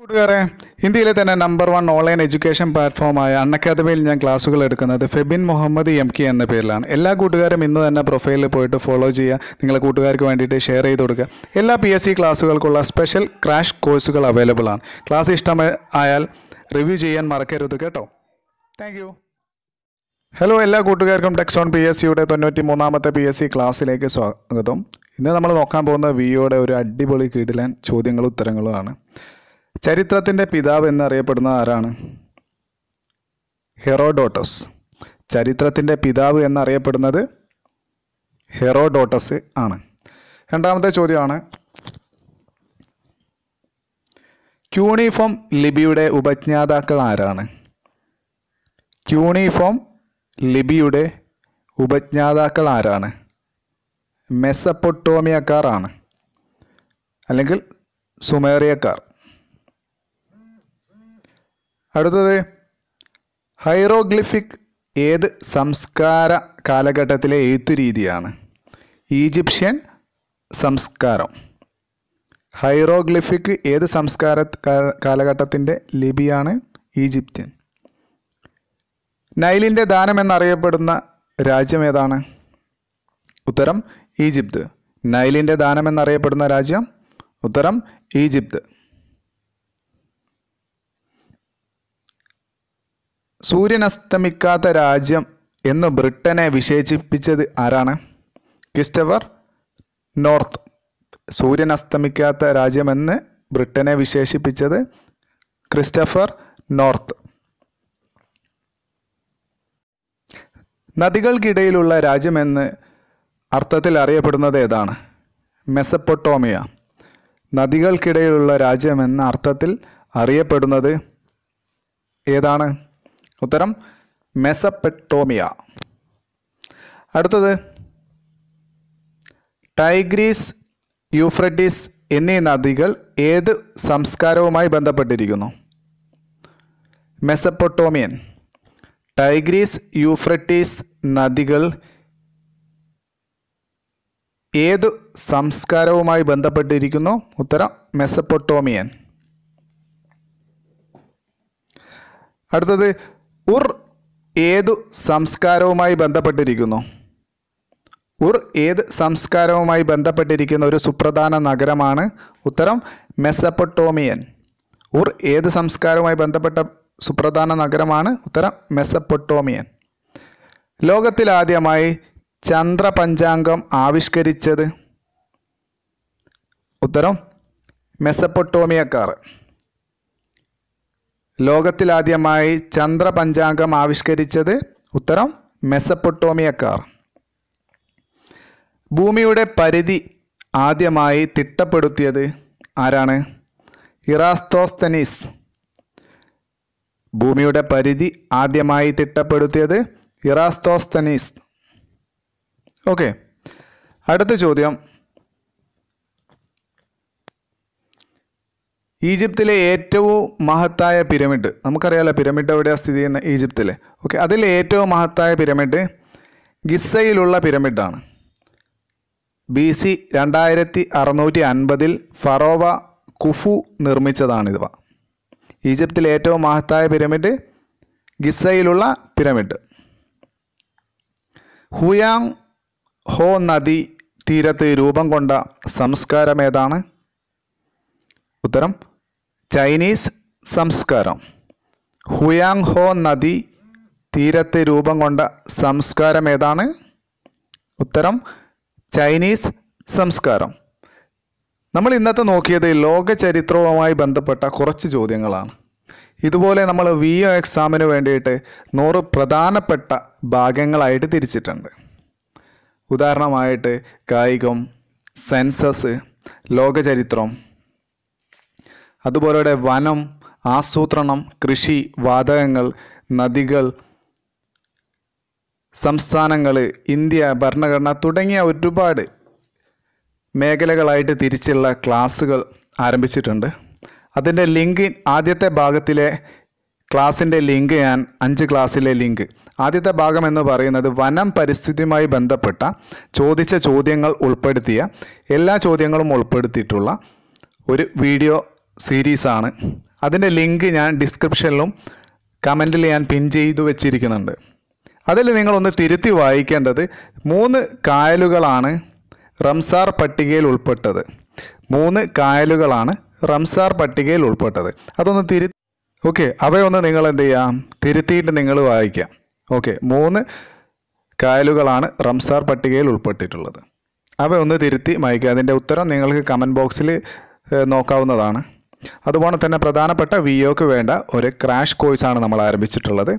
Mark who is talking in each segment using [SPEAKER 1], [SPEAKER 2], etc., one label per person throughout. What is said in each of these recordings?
[SPEAKER 1] കൂട്ടുകാരെ ഇന്ത്യയിലെ തന്നെ നമ്പർ വൺ ഓൺലൈൻ എഡ്യൂക്കേഷൻ പ്ലാറ്റ്ഫോമായ അൺ അക്കാദമിയിൽ ഞാൻ ക്ലാസ്സുകൾ എടുക്കുന്നത് ഫെബിൻ മുഹമ്മദ് എം കെ എന്ന പേരിലാണ്. എല്ലാ കൂട്ടുകാരും ഇന്ന് തന്നെ പ്രൊഫൈലിൽ പോയിട്ട് ഫോളോ ചെയ്യുക നിങ്ങളെ കൂട്ടുകാർക്ക് വേണ്ടിയിട്ട് ഷെയർ ചെയ്ത് കൊടുക്കുക. എല്ലാ പി എസ് സി ക്ലാസ്സുകൾക്കുള്ള സ്പെഷ്യൽ ക്രാഷ് കോഴ്സുകൾ അവൈലബിൾ ആണ്. ക്ലാസ് ഇഷ്ടമായാൽ റിവ്യൂ ചെയ്യാൻ മറക്കരുത് കേട്ടോ. താങ്ക് ഹലോ എല്ലാ കൂട്ടുകാർക്കും ടെക്സോൺ പി എസ് സിയുടെ തൊണ്ണൂറ്റി മൂന്നാമത്തെ പി എസ് സി ക്ലാസ്സിലേക്ക് സ്വാഗതം. ഇന്ന് നമ്മൾ നോക്കാൻ പോകുന്ന വിയോയുടെ ഒരു അടിപൊളി കീടിലാൻ ചോദ്യങ്ങളും ഉത്തരങ്ങളുമാണ് ചരിത്രത്തിന്റെ പിതാവ് എന്നറിയപ്പെടുന്ന ആരാണ്? ഹെറോഡോട്ടസ്. ചരിത്രത്തിന്റെ പിതാവ് എന്നറിയപ്പെടുന്നത് ഹെറോഡോട്ടസ് ആണ്. രണ്ടാമത്തെ ചോദ്യമാണ്. ക്യൂണിഫോം ലിപിയുടെ ഉപജ്ഞാതാക്കൾ ആരാണ്? ക്യൂണിഫോം ലിപിയുടെ ഉപജ്ഞാതാക്കൾ ആരാണ്? മെസ്സപ്പൊട്ടോമിയക്കാർ ആണ്. അല്ലെങ്കിൽ സുമേറിയക്കാർ. അടുത്തത് ഹൈറോഗ്ലിഫിക് ഏത് സംസ്കാര കാലഘട്ടത്തിലെ എഴുത്തു രീതിയാണ് ഈജിപ്ഷ്യൻ സംസ്കാരം. ഹൈറോഗ്ലിഫിക് ഏത് സംസ്കാര കാലഘട്ടത്തിന്റെ ലിപിയാണ് ഈജിപ്ത്യൻ? നൈലിന്റെ ദാനം എന്നറിയപ്പെടുന്ന രാജ്യം ഏതാണ്? ഉത്തരം ഈജിപ്ത്. നൈലിന്റെ ദാനം എന്നറിയപ്പെടുന്ന രാജ്യം ഉത്തരം ഈജിപ്ത്. സൂര്യൻ അസ്തമിക്കാത്ത രാജ്യം എന്ന് ബ്രിട്ടനെ വിശേഷിപ്പിച്ചത് ആരാണ്? Christopher North. സൂര്യൻ അസ്തമിക്കാത്ത രാജ്യമെന്ന് ബ്രിട്ടനെ വിശേഷിപ്പിച്ചത് ക്രിസ്റ്റഫർ നോർത്ത്. നദികൾക്കിടയിലുള്ള രാജ്യമെന്ന് അർത്ഥത്തിൽ അറിയപ്പെടുന്നത് ഏതാണ്? മെസപ്പൊട്ടോമിയ നദികൾക്കിടയിലുള്ള രാജ്യമെന്ന അർത്ഥത്തിൽ അറിയപ്പെടുന്നത് ഏതാണ്? ഉത്തരം മെസപ്പെട്ടോമിയ അടുത്തത് ടൈഗ്രീസ് യൂഫ്രട്ടീസ് എന്നീ നദികൾ ഏത് സംസ്കാരവുമായി ബന്ധപ്പെട്ടിരിക്കുന്നു? മെസപ്പൊട്ടോമിയൻ. ടൈഗ്രീസ് യൂഫ്രട്ടീസ് നദികൾ ഏത് സംസ്കാരവുമായി ബന്ധപ്പെട്ടിരിക്കുന്നു? ഉത്തരം മെസപ്പൊട്ടോമിയൻ. അടുത്തത് ഉർ ഏതു സംസ്കാരവുമായി ബന്ധപ്പെട്ടിരിക്കുന്നു? ഉർ ഏത് സംസ്കാരവുമായി ബന്ധപ്പെട്ടിരിക്കുന്ന ഒരു സുപ്രധാന നഗരമാണ് ഉത്തരം മെസപ്പൊട്ടോമിയൻ ഉർ ഏത് സംസ്കാരവുമായി ബന്ധപ്പെട്ട സുപ്രധാന നഗരമാണ് ഉത്തരം മെസപ്പൊട്ടോമിയൻ ലോകത്തിലാദ്യമായി ചന്ദ്രപഞ്ചാംഗം ആവിഷ്കരിച്ചത് ഉത്തരം മെസപ്പൊട്ടോമിയക്കാർ ലോകത്തിലാദ്യമായി ചന്ദ്രപഞ്ചാംഗം ആവിഷ്കരിച്ചത് ഉത്തരം മെസപ്പൊട്ടോമിയക്കാർ ഭൂമിയുടെ പരിധി ആദ്യമായി തിട്ടപ്പെടുത്തിയത് ആരാണ്? ഇറാസ്തോസ്തനീസ്. ഭൂമിയുടെ പരിധി ആദ്യമായി തിട്ടപ്പെടുത്തിയത് ഇറാസ്തോസ്തനീസ്. ഓക്കെ. അടുത്ത ചോദ്യം. ഈജിപ്തിലെ ഏറ്റവും മഹത്തായ പിരമിഡ്. നമുക്കറിയാലോ പിരമിഡ് എവിടെയാണ് സ്ഥിതി ചെയ്യുന്നത് ഈജിപ്തിലെ. ഓക്കെ അതിൽ ഏറ്റവും മഹത്തായ പിരമിഡ് ഗിസയിലുള്ള പിരമിഡാണ്. ബി സി രണ്ടായിരത്തി അറുന്നൂറ്റി അൻപതിൽ ഫറോവ കുഫു നിർമ്മിച്ചതാണിത് ഈജിപ്തിലെ ഏറ്റവും മഹത്തായ പിരമിഡ് ഗിസയിലുള്ള പിരമിഡ്. ഹുയാങ് ഹോ നദി തീരത്ത് രൂപം കൊണ്ട സംസ്കാരം ഏതാണ്? ഉത്തരം ചൈനീസ് സംസ്കാരം. ഹുയാങ് ഹോ നദി തീരത്തെ രൂപം കൊണ്ട സംസ്കാരം ഏതാണ്? ഉത്തരം ചൈനീസ് സംസ്കാരം. നമ്മൾ ഇന്നത്തെ നോക്കിയത് ലോക ചരിത്രവുമായി ബന്ധപ്പെട്ട കുറച്ച് ചോദ്യങ്ങളാണ്. ഇതുപോലെ നമ്മൾ വി ഒ എക്സാമിന് വേണ്ടിയിട്ട് നൂറ് പ്രധാനപ്പെട്ട ഭാഗങ്ങളായിട്ട് തിരിച്ചിട്ടുണ്ട്. ഉദാഹരണമായിട്ട് കായികം സെൻസസ് ലോകചരിത്രം അതുപോലെ വനം ആസൂത്രണം കൃഷി വാതകങ്ങൾ നദികൾ സംസ്ഥാനങ്ങൾ ഇന്ത്യ ഭരണഘടന തുടങ്ങിയ ഒരുപാട് മേഖലകളായിട്ട് തിരിച്ചുള്ള ക്ലാസ്സുകൾ ആരംഭിച്ചിട്ടുണ്ട്. അതിന്റെ ലിങ്ക് ആദ്യത്തെ ഭാഗത്തിലെ ക്ലാസ്സിന്റെ ലിങ്ക് ഞാൻ അഞ്ച് ക്ലാസ്സിലെ ലിങ്ക്. ആദ്യത്തെ ഭാഗം എന്ന് പറയുന്നത് വനം പരിസ്ഥിതിയുമായി ബന്ധപ്പെട്ട ചോദിച്ച ചോദ്യങ്ങൾ ഉൾപ്പെടുത്തിയ എല്ലാ ചോദ്യങ്ങളും ഉൾപ്പെടുത്തിയിട്ടുള്ള ഒരു വീഡിയോ സീരീസാണ്. അതിന്റെ ലിങ്ക് ഞാൻ ഡിസ്ക്രിപ്ഷനിലും കമന്റിൽ ഞാൻ പിൻ ചെയ്തു വെച്ചിരിക്കുന്നുണ്ട്. അതിൽ നിങ്ങളൊന്ന് തിരുത്തി വായിക്കേണ്ടത് മൂന്ന് കായലുകളാണ് റംസാർ പട്ടികയിൽ ഉൾപ്പെട്ടത്. മൂന്ന് കായലുകളാണ് റംസാർ പട്ടികയിൽ ഉൾപ്പെട്ടത്. അതൊന്ന് തിരു ഓക്കെ അവയൊന്ന് നിങ്ങൾ എന്ത് ചെയ്യാം? തിരുത്തിയിട്ട് നിങ്ങൾ വായിക്കാം. ഓക്കെ മൂന്ന് കായലുകളാണ് റംസാർ പട്ടികയിൽ ഉൾപ്പെട്ടിട്ടുള്ളത്. അവയൊന്ന് തിരുത്തി വായിക്കുക. അതിന്റെ ഉത്തരം നിങ്ങൾക്ക് കമന്റ് ബോക്സിൽ നോക്കാവുന്നതാണ്. അതുപോലെ തന്നെ പ്രധാനപ്പെട്ട വി ഒക്ക് വേണ്ട ഒരു ക്രാഷ് കോഴ്സാണ് നമ്മൾ ആരംഭിച്ചിട്ടുള്ളത്.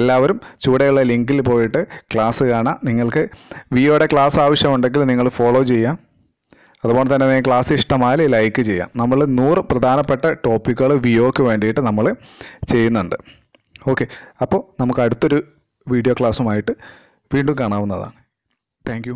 [SPEAKER 1] എല്ലാവരും ചൂടെയുള്ള ലിങ്കിൽ പോയിട്ട് ക്ലാസ് കാണാം. നിങ്ങൾക്ക് വി ഒയുടെ ക്ലാസ് ആവശ്യമുണ്ടെങ്കിൽ നിങ്ങൾ ഫോളോ ചെയ്യാം. അതുപോലെ തന്നെ നിങ്ങൾ ക്ലാസ് ഇഷ്ടമായാൽ ലൈക്ക് ചെയ്യാം. നമ്മൾ നൂറ് പ്രധാനപ്പെട്ട ടോപ്പിക്കുകൾ വി ഒക്ക് വേണ്ടിയിട്ട് നമ്മൾ ചെയ്യുന്നുണ്ട്. ഓക്കെ അപ്പോൾ നമുക്ക് അടുത്തൊരു വീഡിയോ ക്ലാസ്സുമായിട്ട് വീണ്ടും കാണാവുന്നതാണ്. താങ്ക്